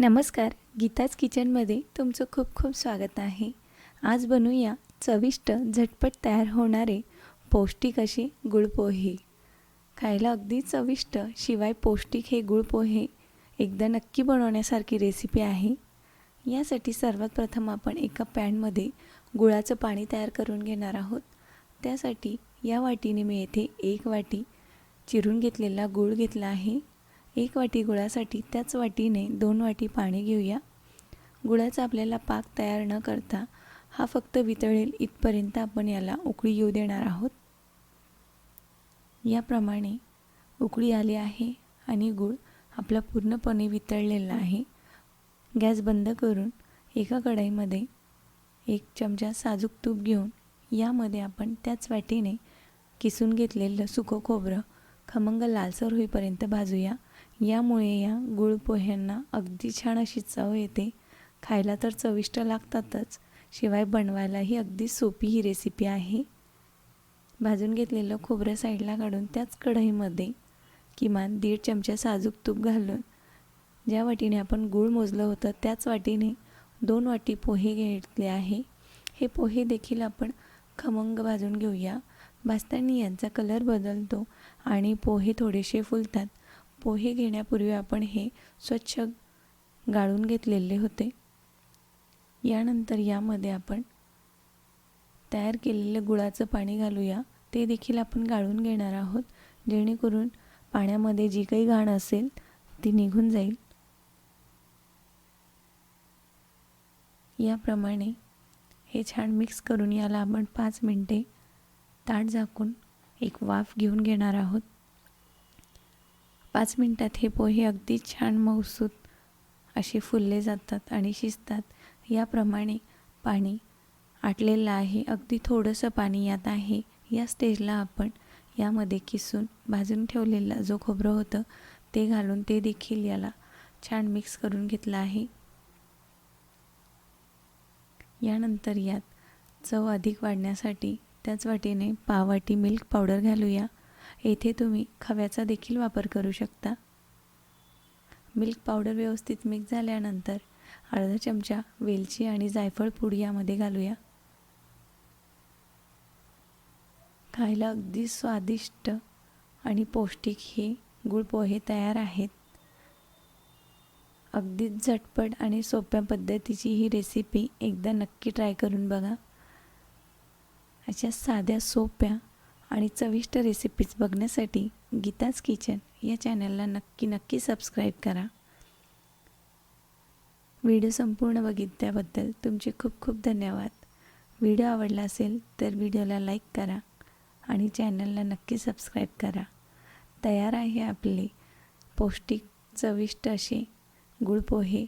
नमस्कार गीताज किचनमध्ये तुमचं खूप खूप स्वागत आहे. आज बनवूया चविष्ट झटपट तयार होणारे पौष्टिक असे गुळपोहे. खायला अगदी चविष्ट शिवाय पौष्टिक हे गुळपोहे एकदा नक्की बनवण्यासारखी रेसिपी आहे. यासाठी सर्वात प्रथम आपण एका पॅनमध्ये गुळाचं पाणी तयार करून घेणार आहोत. त्यासाठी या वाटीने मी येथे एक वाटी चिरून घेतलेला गूळ घेतला आहे. एक वाटी गुळासाठी त्याच वाटीने दोन वाटी पाणी घेऊया. गुळाचा आपल्याला पाक तयार न करता हा फक्त वितळेल इथपर्यंत आपण याला उकळी येऊ देणार आहोत. याप्रमाणे उकळी आली आहे आणि गूळ आपला पूर्णपणे वितळलेला आहे. गॅस बंद करून एका कढईमध्ये एक चमचा साजूक तूप घेऊन यामध्ये आपण त्याच वाटीने किसून घेतलेलं सुकं खोबरं खमंग लालसर होईपर्यंत भाजूया. यामुळे या गुळ पोह्यांना अगदी छान अशी चव येते. खायला तर चविष्ट लागतातच शिवाय बनवायलाही अगदी सोपी ही रेसिपी आहे. भाजून घेतलेलं खोबरं साईडला काढून त्याच कढईमध्ये किमान दीड चमचा साजूक तूप घालून ज्या वाटीने आपण गूळ मोजलं होतं त्याच वाटीने दोन वाटी पोहे घेतले आहे. हे पोहे देखील आपण खमंग भाजून घेऊया. भाजताना यांचा कलर बदलतो आणि पोहे थोडेसे फुलतात. पोहे घेण्यापूर्वी आपण हे स्वच्छ गाळून घेतलेले होते. यानंतर यामध्ये आपण तयार केलेलं गुळाचं पाणी घालूया. ते देखील आपण गाळून घेणार आहोत. जेणेकरून पाण्यामध्ये जी काही घाण असेल ती निघून जाईल. याप्रमाणे हे छान मिक्स करून याला आपण पाच मिनटे ताट झाकून एक वाफ घेऊन घेणार आहोत. पाच मिनटात हे पोहे अगदी छान मऊसूत असे फुलले जातात आणि शिजतात. याप्रमाणे पाणी आटलेलं आहे. अगदी थोडंसं पाणी यात आहे. या स्टेजला आपण यामध्ये किसून भाजून ठेवलेला जो खोबरं होतं ते घालून ते देखील याला छान मिक्स करून घेतलं आहे. यानंतर यात चव अधिक वाढण्यासाठी त्याच वाटीने पाववाटी मिल्क पावडर घालूया. येथे तुम्ही खव्याचा देखील वापर करू शकता. मिल्क पावडर व्यवस्थित मिक्स झाल्यानंतर अर्धा चमचा वेलची आणि जायफळ पूड यामध्ये घालूया. खायला अगदी स्वादिष्ट आणि पौष्टिक हे गुळ पोहे तयार आहेत. अगदीच झटपट आणि सोप्या पद्धतीची ही रेसिपी एकदा नक्की ट्राय करून बघा. अशा साध्या सोप्या आणि चविष्ट रेसिपीज बघण्यासाठी गीताज किचन या चॅनलला नक्की नक्की सबस्क्राईब करा. व्हिडिओ संपूर्ण बघितल्याबद्दल तुमचे खूप खूप धन्यवाद. व्हिडिओ आवडला असेल तर व्हिडिओला लाईक करा आणि चॅनलला नक्की सबस्क्राईब करा. तयार आहे आपले पौष्टिक चविष्ट असे गुळपोहे